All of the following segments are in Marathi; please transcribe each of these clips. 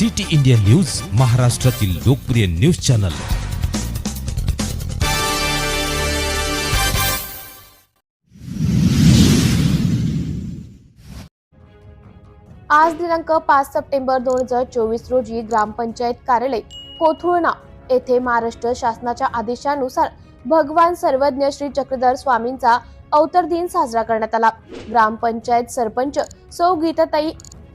सिटी इंडिया न्यूज महाराष्ट्रातील लोकप्रिय न्यूज चॅनल. आज दिनांक पाच सप्टेंबर दोन हजार चोवीस रोजी ग्रामपंचायत कार्यालय कोथुळणा येथे महाराष्ट्र शासनाच्या आदेशानुसार भगवान सर्वज्ञ श्री चक्रधर स्वामींचा अवतर दिन साजरा करण्यात आला. ग्रामपंचायत सरपंच सौ गीताताई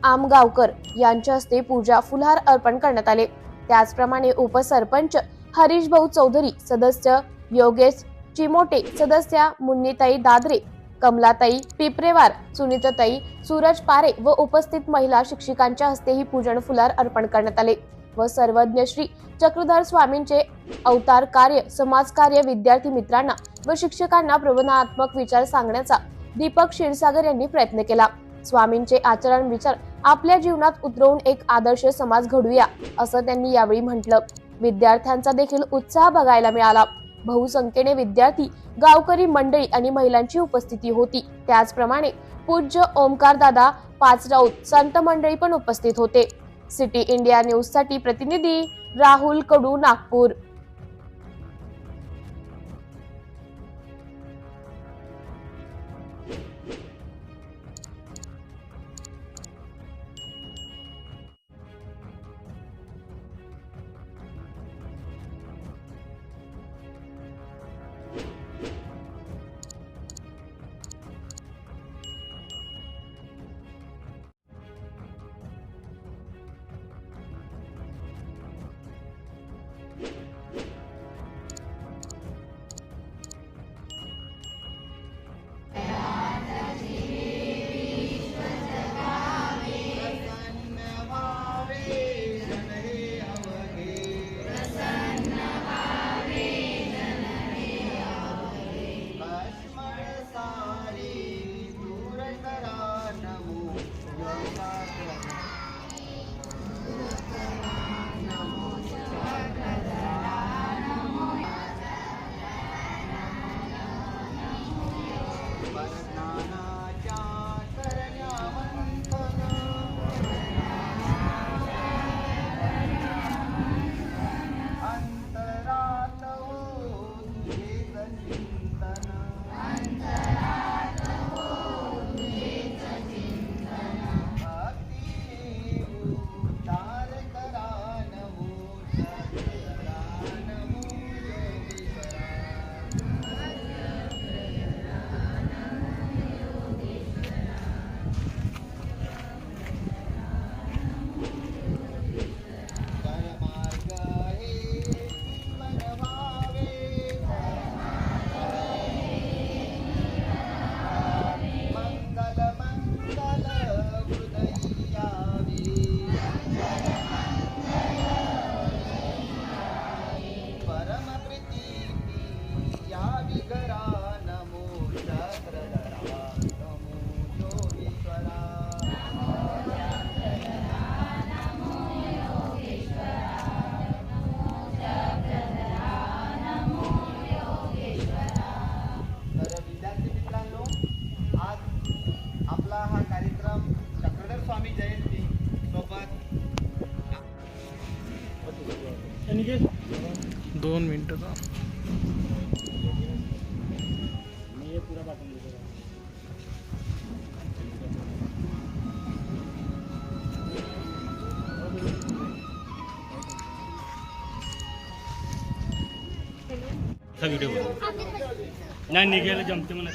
आमगावकर यांच्या हस्ते पूजा फुलहार अर्पण करण्यात आले. त्याचप्रमाणे उपसरपंच हरीश भाऊ चौधरी सदस्य योगेश चिमोटे सदस्या मुन्नीताई दादरे कमलाताई पिपरेवार सुनीताताई सूरज पारे व उपस्थित महिला शिक्षिकांच्या हस्ते ही पूजन फुलार अर्पण करण्यात आले व सर्वज्ञ श्री चक्रधर स्वामींचे अवतार कार्य समाजकार्य विद्यार्थी मित्रांना व शिक्षकांना प्रबोधनात्मक विचार सांगण्याचा दीपक क्षीरसागर यांनी प्रयत्न केला. स्वामींचे आचरण विचार आपल्या जीवनात उतरवून एक आदर्श समाज घडूया असं त्यांनी यावेळी म्हटलं. विद्यार्थ्यांचा देखील उत्साह बघायला मिळाला. बहुसंख्येने विद्यार्थी गावकरी मंडळी आणि महिलांची उपस्थिती होती. त्याचप्रमाणे पूज्य ओमकार दादा पाचराऊत संत मंडळी पण उपस्थित होते. सिटी इंडिया न्यूजसाठी प्रतिनिधी राहुल कडू नागपूर. दोन मिनटं का। व्हिडिओ नाही निघायला जमते म्हणा